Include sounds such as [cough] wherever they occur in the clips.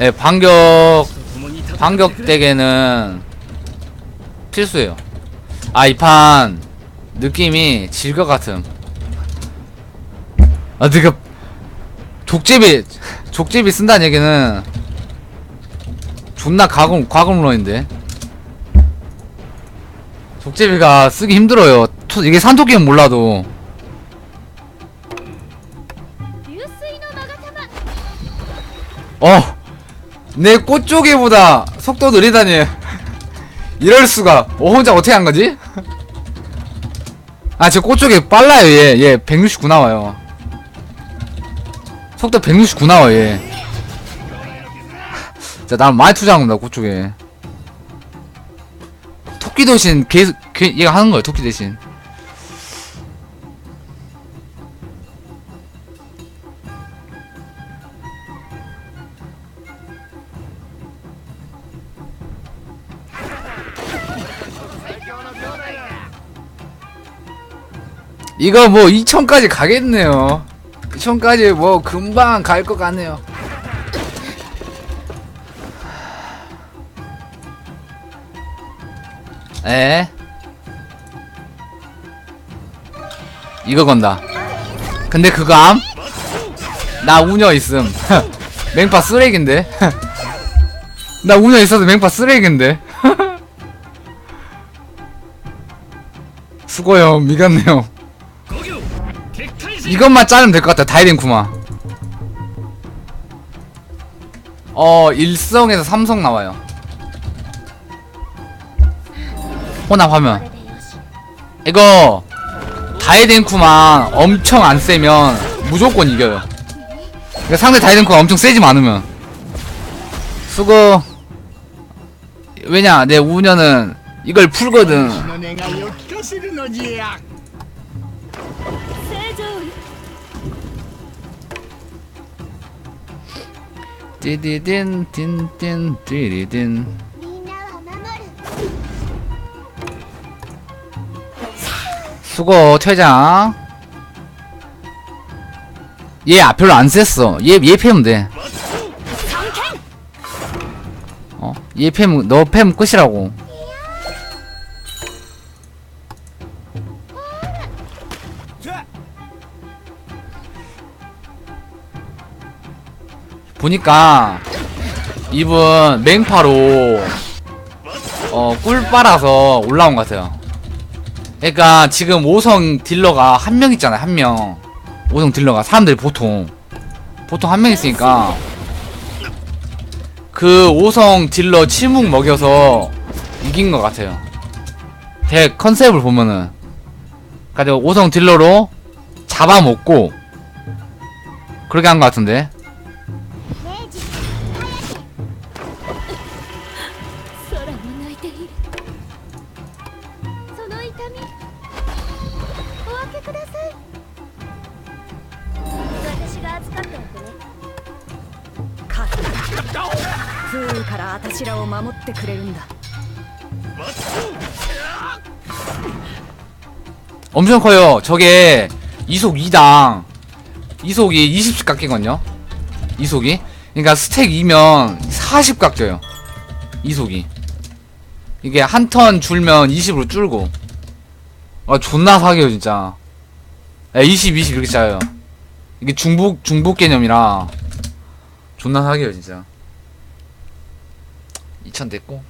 예, 반격 반격 덱에는 필수예요. 아, 이 판 느낌이 질 것 같음. 아, 내가 그 족제비 족집이 쓴다는 얘기는 존나 과금 과금론인데. 족제비가 쓰기 힘들어요 이게 산토끼는 몰라도 어! 내 꽃조개보다 속도 느리다니. [laughs] 이럴 수가. 어, 혼자 어떻게 한 거지? [laughs] 아, 저 꽃조개 빨라요, 얘. 얘 169 나와요. 속도 169 나와, 얘. [laughs] 자, 난 많이 투자한 겁니다, 꽃조개. 토끼 대신 걔, 걔, 얘가 하는 거예요, 토끼 대신. 이거 뭐 2천까지 가겠네요. 2천까지 뭐 금방 갈 것 같네요. 에? 이거 건다. 근데 그거 암? 나 우녀 있음. [laughs] 맹파 쓰레기인데. [laughs] 나 우녀 있어도 맹파 쓰레기인데. [laughs] 수고요, 미갔네요. 이것만 자르면 될 것 같아. 다이빙 쿠마. 어 일성에서 삼성 나와요. 어, 혼합 화면. 이거 다이덴쿠만 엄청 안 세면 무조건 이겨요. 그러니까 상대 다이덴쿠가 엄청 세지 않으면. 수고. 왜냐 내 우녀는 이걸 풀거든. 가져온 띠디딘 딘딘 띠디딘. 수고 퇴장. 얘 아, 별로 안 셌어. 얘얘 패면 돼. 성캔! 어? 얘 패면 너패면 끝이라고. 보니까 이분 맹파로 어 꿀 빨아서 올라온 것 같아요. 그러니까 지금 5성 딜러가 한 명 있잖아요 한명. 5성 딜러가 사람들이 보통. 보통 한 명 있으니까. 그 5성 딜러 침묵 먹여서 이긴 것 같아요. 덱 컨셉을 보면은. 그러니까 5성 딜러로 잡아먹고 그렇게 한 것 같은데 不運から私らを守ってくれるんだ 엄청 커요. 저게 이속 2당 이속이 20씩 깎이거든요. 이속이. 그러니까 스택 2면 40 깎여요. 이속이. 이게 한 턴 줄면 20으로 줄고. 아 존나 사기요 진짜. 야, 20, 20 이렇게 짜요. 이게 중복 중복 개념이라 존나 사기요 진짜. 2000 됐고.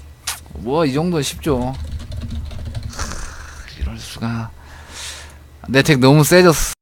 뭐 이 정도 쉽죠. 하, 이럴 수가. 내 덱 너무 세졌어.